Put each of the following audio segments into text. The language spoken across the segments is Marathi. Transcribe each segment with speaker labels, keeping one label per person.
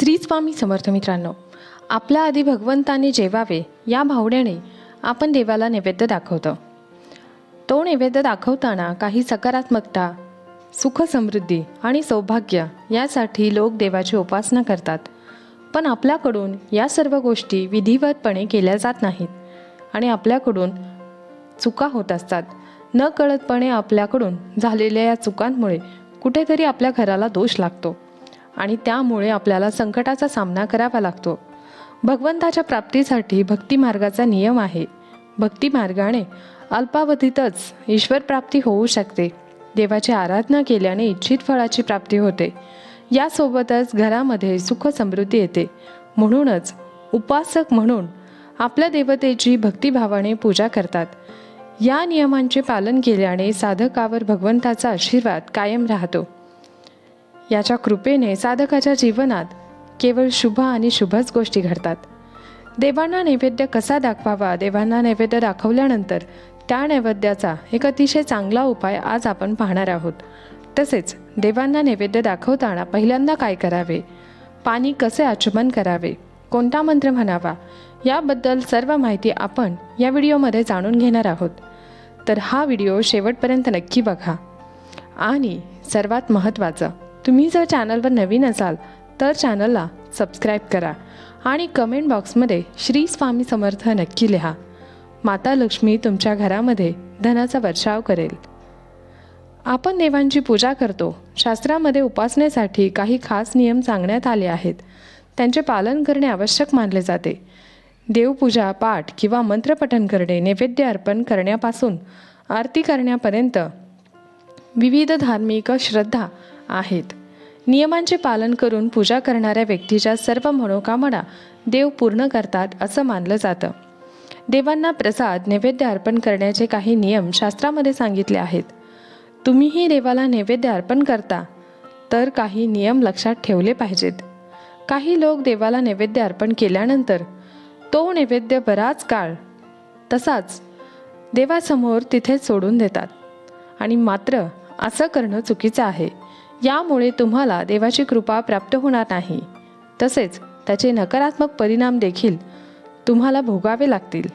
Speaker 1: श्री स्वामी समर्थ मित्रांनो आपल्या आधी भगवंताने जेवावे या भावड्याने आपण देवाला नैवेद्य दाखवतो. तो नैवेद्य दाखवताना काही सकारात्मकता सुख समृद्धी आणि सौभाग्य यासाठी लोक देवाची उपासना करतात. पण आपल्याकडून या सर्व गोष्टी विधिवतपणे केल्या जात नाहीत आणि आपल्याकडून चुका होत असतात. न कळतपणे आपल्याकडून झालेल्या या चुकांमुळे कुठेतरी आपल्या घराला दोष लागतो. आणि त्यामुळे आपल्याला संकटाचा सामना करावा लागतो. भगवंताच्या प्राप्तीसाठी भक्ती मार्गाचा नियम आहे. भक्ती मार्गाने अल्पावधीतच ईश्वर प्राप्ती होऊ शकते. देवाची आराधना केल्याने इच्छित फळाची प्राप्ती होते. यासोबतच घरामध्ये सुख समृद्धी येते. म्हणूनच उपासक म्हणून आपल्या देवतेची भक्तिभावाने पूजा करतात. या नियमांचे पालन केल्याने साधकावर भगवंताचा आशीर्वाद कायम राहतो. याच्या कृपेने साधकाच्या जीवनात केवळ शुभ आणि शुभच गोष्टी घडतात. देवांना नैवेद्य कसा दाखवावा देवांना नैवेद्य दाखवल्यानंतर त्या नैवेद्याचा एक अतिशय चांगला उपाय आज आपण पाहणार आहोत. तसेच देवांना नैवेद्य दाखवताना पहिल्यांदा काय करावे? पाणी कसे आचमन करावे? कोणता मंत्र म्हणावा? याबद्दल सर्व माहिती आपण या व्हिडिओमध्ये जाणून घेणार आहोत. तर हा व्हिडिओ शेवटपर्यंत नक्की बघा. आणि सर्वात महत्त्वाचं तुम्ही जर चॅनलवर नवीन असाल तर चॅनलला सबस्क्राईब करा आणि कमेंट बॉक्समध्ये श्री स्वामी समर्थ नक्की लिहा. माता लक्ष्मी तुमच्या घरामध्ये धनाचा वर्षाव करेल. आपण देवांची पूजा करतो. शास्त्रामध्ये उपासनेसाठी काही खास नियम सांगण्यात आले आहेत. त्यांचे पालन करणे आवश्यक मानले जाते. देवपूजा पाठ किंवा मंत्रपठण करणे नैवेद्य अर्पण करण्यापासून आरती करण्यापर्यंत विविध धार्मिक श्रद्धा आहेत. नियमांचे पालन करून पूजा करणाऱ्या व्यक्तीच्या सर्व मनोकामना देव पूर्ण करतात असं मानलं जातं. देवांना प्रसाद नैवेद्य अर्पण करण्याचे काही नियम शास्त्रामध्ये सांगितले आहेत. तुम्हीही देवाला नैवेद्य अर्पण करता तर काही नियम लक्षात ठेवले पाहिजेत. काही लोक देवाला नैवेद्य अर्पण केल्यानंतर तो नैवेद्य बराच काळ तसाच देवासमोर तिथेच सोडून देतात. आणि मात्र असं करणं चुकीचं आहे. यामुळे तुम्हाला देवाची कृपा प्राप्त होणार नाही. तसेच त्याचे नकारात्मक परिणाम देखील तुम्हाला भोगावे लागतील.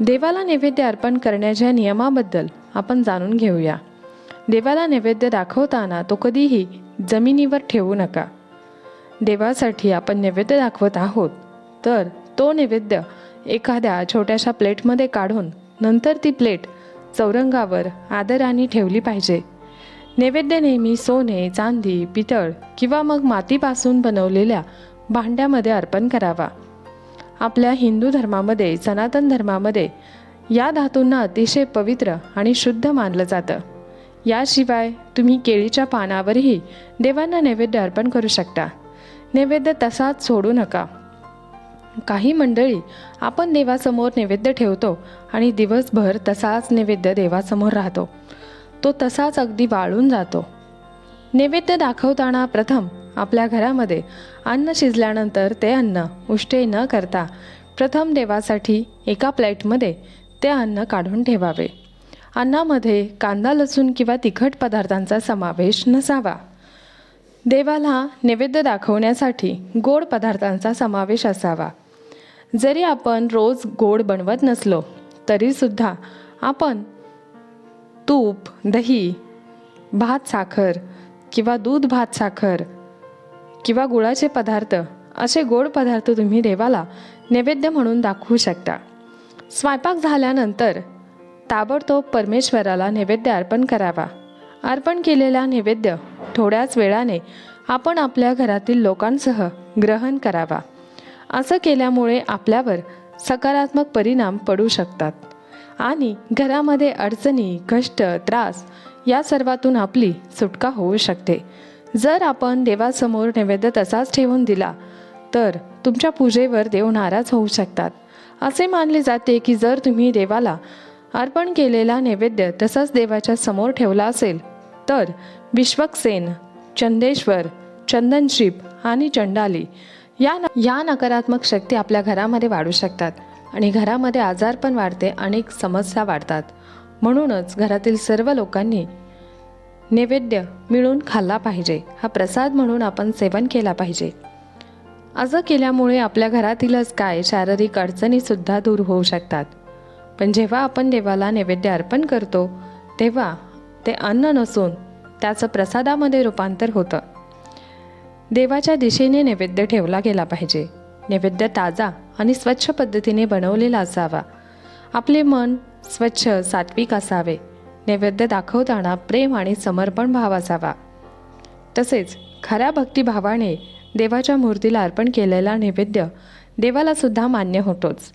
Speaker 1: देवाला नैवेद्य अर्पण करण्याच्या नियमाबद्दल आपण जाणून घेऊया. देवाला नैवेद्य दाखवताना तो कधीही जमिनीवर ठेवू नका. देवासाठी आपण नैवेद्य दाखवत आहोत तर तो नैवेद्य एखाद्या छोट्याशा प्लेटमध्ये काढून नंतर ती प्लेट चौरंगावर आदराने ठेवली पाहिजे. नैवेद्य नेहमी सोने चांदी पितळ किंवा मग मातीपासून बनवलेल्या भांड्यामध्ये अर्पण करावा. आपल्या हिंदू धर्मामध्ये सनातन धर्मामध्ये या धातूंना अतिशय पवित्र आणि शुद्ध मानलं जातं. याशिवाय तुम्ही केळीच्या पानावरही देवांना नैवेद्य अर्पण करू शकता. नैवेद्य तसाच सोडू नका. काही मंडळी आपण देवासमोर नैवेद्य ठेवतो आणि दिवसभर तसाच नैवेद्य देवासमोर राहतो. तो तसाच अगदी वाळून जातो. नैवेद्य दाखवताना प्रथम आपल्या घरामध्ये अन्न शिजल्यानंतर ते अन्न उष्टे न करता प्रथम देवासाठी एका प्लेटमध्ये ते अन्न काढून ठेवावे. अन्नामध्ये कांदा लसूण किंवा तिखट पदार्थांचा समावेश नसावा. देवाला नैवेद्य दाखवण्यासाठी गोड पदार्थांचा समावेश असावा. जरी आपण रोज गोड बनवत नसलो तरीसुद्धा आपण तूप दही भात साखर किंवा दूध भात साखर किंवा गुळाचे पदार्थ असे गोड पदार्थ तुम्ही देवाला नैवेद्य म्हणून दाखवू शकता. स्वयंपाक झाल्यानंतर ताबडतोब परमेश्वराला नैवेद्य अर्पण करावा. अर्पण केलेला नैवेद्य थोड्याच वेळाने आपण आपल्या घरातील लोकांसह ग्रहण करावा. असं केल्यामुळे आपल्यावर सकारात्मक परिणाम पडू शकतात. आणि घरामध्ये अडचणी कष्ट त्रास या सर्वातून आपली सुटका होऊ शकते. जर आपण देवासमोर नैवेद्य तसाच ठेवून दिला तर तुमच्या पूजेवर देव नाराज होऊ शकतात. असे मानले जाते की जर तुम्ही देवाला अर्पण केलेला नैवेद्य तसाच देवाच्या समोर ठेवला असेल तर विश्वकसेन चंदेश्वर चंदनशिप आणि चंडाली या न या नकारात्मक शक्ती आपल्या घरामध्ये वाढू शकतात. आणि घरामध्ये आजार पण वाढते अनेक समस्या वाढतात. म्हणूनच घरातील सर्व लोकांनी नैवेद्य मिळून खाल्ला पाहिजे. हा प्रसाद म्हणून आपण सेवन केला पाहिजे. असं केल्यामुळे आपल्या घरातीलच काय शारीरिक अडचणीसुद्धा दूर होऊ शकतात. पण जेव्हा आपण देवाला नैवेद्य अर्पण करतो तेव्हा ते अन्न नसून त्याचं प्रसादामध्ये रूपांतर होतं. देवाच्या दिशेने नैवेद्य ठेवला गेला पाहिजे. नैवेद्य ताजा आणि स्वच्छ पद्धतीने बनवलेला असावा. आपले मन स्वच्छ सात्विक असावे. नैवेद्य दाखवताना प्रेम आणि समर्पण भाव असावा. तसेच खऱ्या भक्तिभावाने देवाच्या मूर्तीला अर्पण केलेला नैवेद्य देवाला सुद्धा मान्य होतोच.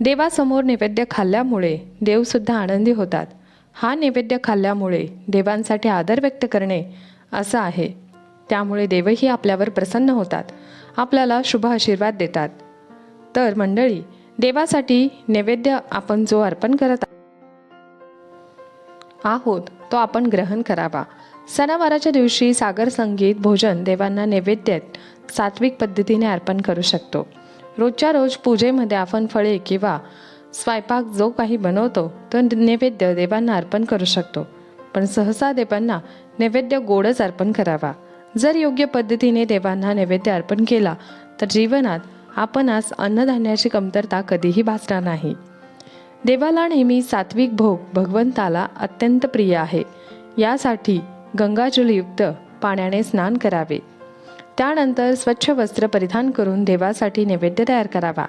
Speaker 1: देवासमोर नैवेद्य खाल्ल्यामुळे देवसुद्धा आनंदी होतात. हा नैवेद्य खाल्ल्यामुळे देवांसाठी आदर व्यक्त करणे असं आहे. त्यामुळे देवही आपल्यावर प्रसन्न होतात. आपल्याला शुभ आशीर्वाद देतात. तर मंडळी देवासाठी नैवेद्य आपण जो अर्पण करत आहोत तो आपण ग्रहण करावा. सणावाराच्या दिवशी सागर संगीत भोजन देवांना नैवेद्यात सात्विक पद्धतीने अर्पण करू शकतो. रोजच्या रोज पूजेमध्ये आपण फळे किंवा स्वयंपाक जो काही बनवतो तो नैवेद्य देवांना अर्पण करू शकतो. पण सहसा देवांना नैवेद्य गोडच अर्पण करावा. जर योग्य पद्धतीने देवांना नैवेद्य अर्पण केला तर जीवनात आपणास अन्नधान्याची कमतरता कधीही भासणार नाही. देवाला नेहमी सात्विक भोग भगवंताला अत्यंत प्रिय आहे. यासाठी गंगाजलयुक्त पाण्याने स्नान करावे. त्यानंतर स्वच्छ वस्त्र परिधान करून देवासाठी नैवेद्य तयार करावा.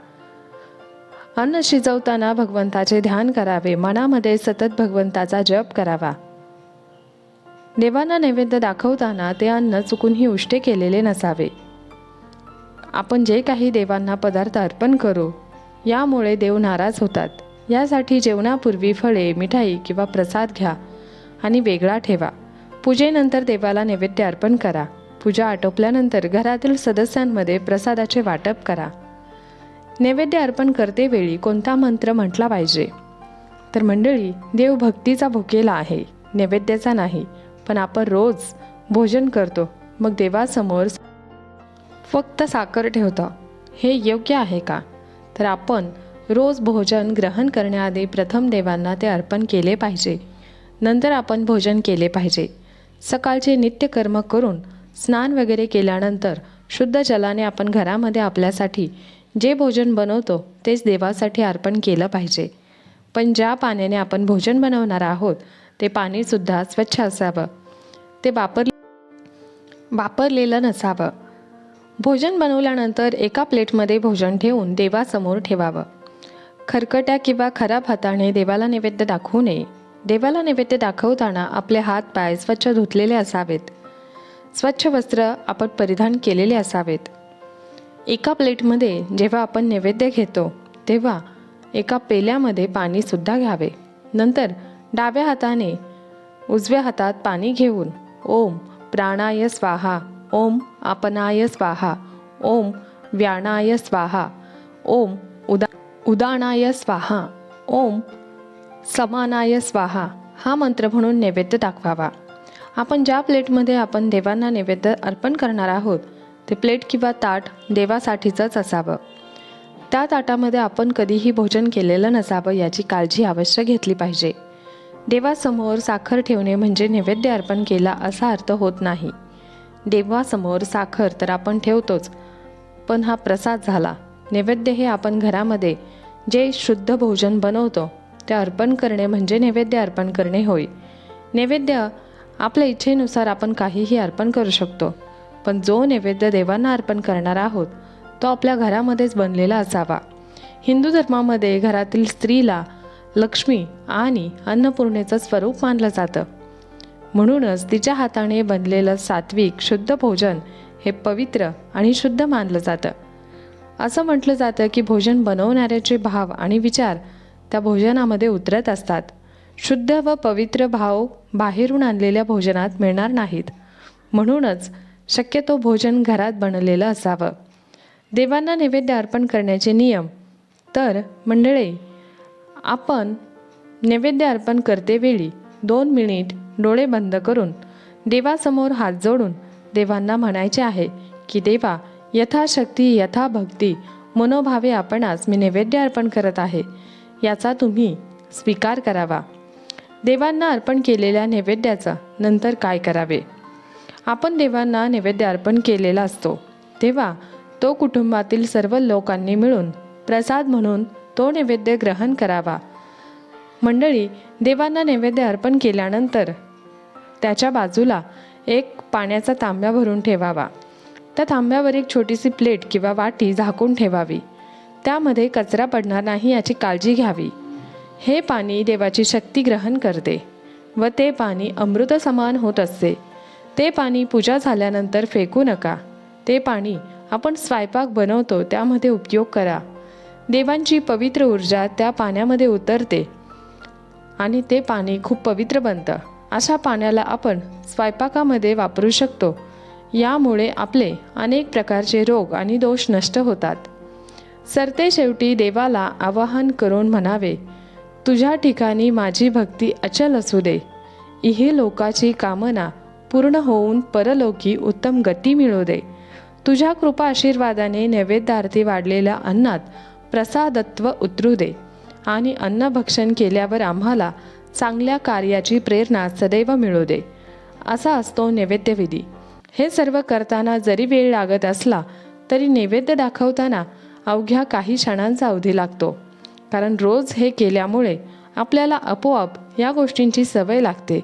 Speaker 1: अन्न शिजवताना भगवंताचे ध्यान करावे. मनामध्ये सतत भगवंताचा जप करावा. देवांना नैवेद्य दाखवताना ते अन्न चुकूनही उष्टे केलेले नसावे. आपण जे काही देवांना पदार्थ अर्पण करू यामुळे देव नाराज होतात. यासाठी जेवणापूर्वी फळे मिठाई किंवा प्रसाद घ्या आणि वेगळा ठेवा. पूजेनंतर देवाला नैवेद्य अर्पण करा. पूजा आटोपल्यानंतर घरातील सदस्यांमध्ये प्रसादाचे वाटप करा. नैवेद्य अर्पण करतेवेळी कोणता मंत्र म्हटला पाहिजे? तर मंडळी देव भक्तीचा भुकेला आहे. नैवेद्याचा नाही. पण आपण रोज भोजन करतो. मग देवासमोर फक्त साखर ठेवतो. हे योग्य आहे का? तर आपण रोज भोजन ग्रहण करण्याआधी प्रथम देवांना ते अर्पण केले पाहिजे. नंतर आपण भोजन केले पाहिजे. सकाळचे नित्यकर्म करून स्नान वगैरे केल्यानंतर शुद्ध जलाने आपण घरामध्ये आपल्यासाठी जे भोजन बनवतो तेच देवासाठी अर्पण केलं पाहिजे. पण ज्या पाण्याने आपण भोजन बनवणार आहोत ते पाणीसुद्धा स्वच्छ असावं. ते वापर वापरलेलं नसावं. भोजन बनवल्यानंतर एका प्लेटमध्ये भोजन ठेवून देवासमोर ठेवावं. खरकट्या किंवा खराब हाताने देवाला नैवेद्य दाखवू नये. देवाला नैवेद्य दाखवताना आपले हात पाय स्वच्छ धुतलेले असावेत. स्वच्छ वस्त्र आपण परिधान केलेले असावेत. एका प्लेटमध्ये जेव्हा आपण नैवेद्य घेतो तेव्हा एका पेल्यामध्ये पाणीसुद्धा घ्यावे. नंतर डाव्या हाताने उजव्या हातात पाणी घेऊन ओम प्राणाय स्वाहा. ओम आपनाय स्वाहा. ओम व्याणाय स्वाहा. ओम उदा उदानाय स्वाहा. ओम समानाय स्वाहा. हा मंत्र म्हणून नैवेद्य दाखवावा. आपण ज्या प्लेटमध्ये आपण देवांना नैवेद्य अर्पण करणार आहोत ते प्लेट किंवा ताट देवासाठीचंच असावं. त्या ताटामध्ये आपण कधीही भोजन केलेलं नसावं याची काळजी अवश्य घेतली पाहिजे. देवासमोर साखर ठेवणे म्हणजे नैवेद्य अर्पण केला असा अर्थ होत नाही. देवासमोर साखर तर आपण ठेवतोच पण हा प्रसाद झाला. नैवेद्य हे आपण घरामध्ये जे शुद्ध भोजन बनवतो ते अर्पण करणे म्हणजे नैवेद्य अर्पण करणे होय. नैवेद्य आपल्या इच्छेनुसार आपण काहीही अर्पण करू शकतो पण जो नैवेद्य देवांना अर्पण करणार आहोत तो आपल्या घरामध्येच बनलेला असावा. हिंदू धर्मामध्ये घरातील स्त्रीला लक्ष्मी आणि अन्नपूर्णेचं स्वरूप मानलं जातं. म्हणूनच तिच्या हाताने बनलेलं सात्विक शुद्ध भोजन हे पवित्र आणि शुद्ध मानलं जातं. असं म्हटलं जातं की भोजन बनवणाऱ्याचे भाव आणि विचार त्या भोजनामध्ये उतरत असतात. शुद्ध व पवित्र भाव बाहेरून आणलेल्या भोजनात मिळणार नाहीत. म्हणूनच शक्यतो भोजन घरात बनलेलं असावं. देवांना नैवेद्य अर्पण करण्याचे नियम. तर मंडळी आपण नैवेद्य अर्पण करतेवेळी दोन मिनिट डोळे बंद करून देवासमोर हात जोडून देवांना म्हणायचे आहे की देवा यथाशक्ती यथाभक्ती मनोभावे आपणास मी नैवेद्य अर्पण करत आहे. याचा तुम्ही स्वीकार करावा. देवांना अर्पण केलेल्या नैवेद्याचा नंतर काय करावे? आपण देवांना नैवेद्य अर्पण केलेला असतो. तेव्हा तो कुटुंबातील सर्व लोकांनी मिळून प्रसाद म्हणून तो नैवेद्य ग्रहण करावा. मंडळी देवांना नैवेद्य अर्पण केल्यानंतर त्याच्या बाजूला एक पाण्याचा तांब्या भरून ठेवावा. त्या तांब्यावर एक छोटीशी प्लेट किंवा वाटी झाकून ठेवावी. त्यामध्ये कचरा पडणार नाही याची काळजी घ्यावी. हे पाणी देवाची शक्ती ग्रहण करते व ते पाणी अमृत समान होत असते. ते पाणी पूजा झाल्यानंतर फेकू नका. ते पाणी आपण स्वयंपाक बनवतो त्यामध्ये उपयोग करा. देवांची पवित्र ऊर्जा त्या पाण्यामध्ये उतरते आणि ते पाणी खूप पवित्र बनतं. अशा पाण्याला आपण स्वयंपाकामध्ये वापरू शकतो. यामुळे आपले अनेक प्रकारचे रोग आणि दोष नष्ट होतात. सरते शेवटी देवाला आवाहन करून म्हणावे तुझ्या ठिकाणी माझी भक्ती अचल असू दे. इहे लोकाची कामना पूर्ण होऊन परलोकी उत्तम गती मिळू दे. तुझ्या कृपा आशीर्वादाने नैवेद्यार्थी वाढलेल्या अन्नात प्रसादत्व उतरू दे आणि अन्नभक्षण केल्यावर आम्हाला चांगल्या कार्याची प्रेरणा सदैव मिळू दे असा असतो नैवेद्यविधी. हे सर्व करताना जरी वेळ लागत असला तरी नैवेद्य दाखवताना अवघ्या काही क्षणांचा अवधी लागतो. कारण रोज हे केल्यामुळे आपल्याला आपोआप या गोष्टींची सवय लागते.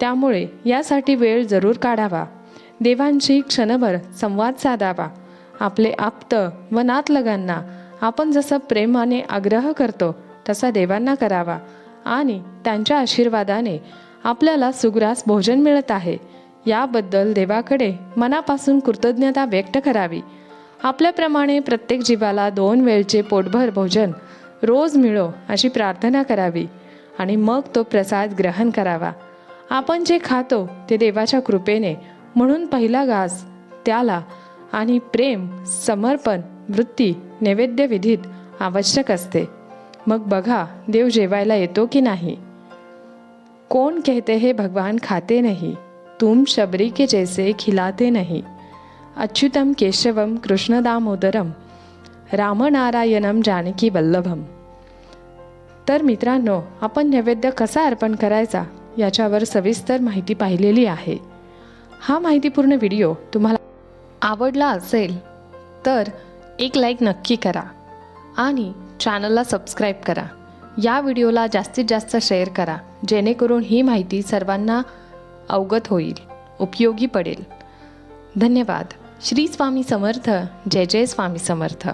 Speaker 1: त्यामुळे यासाठी वेळ जरूर काढावा. देवांशी क्षणभर संवाद साधावा. आपले आप्त व नातलगांना आपण जसं प्रेमाने आग्रह करतो तसा देवांना करावा. आणि त्यांच्या आशीर्वादाने आपल्याला सुग्रास भोजन मिळत आहे. याबद्दल देवाकडे मनापासून कृतज्ञता व्यक्त करावी. आपल्याप्रमाणे प्रत्येक जीवाला दोन वेळचे पोटभर भोजन रोज मिळो अशी प्रार्थना करावी. आणि मग तो प्रसाद ग्रहण करावा. आपण जे खातो ते देवाच्या कृपेने म्हणून पहिला घास त्याला आणि प्रेम समर्पण वृत्ती नैवेद्य विधीत आवश्यक असते. मग बघा देव जेवायला येतो की नाही? कोण कहते हे भगवान खाते नहीं? तुम शबरी के जैसे खिलाते नहीं. अच्युतम केशवम कृष्णदामोदरम रामनारायणम जानकी वल्लभम. तर मित्रांनो आपण नैवेद्य कसा अर्पण करायचा याच्यावर सविस्तर माहिती पाहिलेली आहे. हा माहितीपूर्ण व्हिडिओ तुम्हाला आवडला असेल तर एक लाईक नक्की करा आणि चॅनलला सबस्क्राईब करा. या व्हिडिओला जास्तीत जास्त शेअर करा जेणेकरून ही माहिती सर्वांना अवगत होईल उपयोगी पडेल. धन्यवाद. श्री स्वामी समर्थ. जय जय स्वामी समर्थ.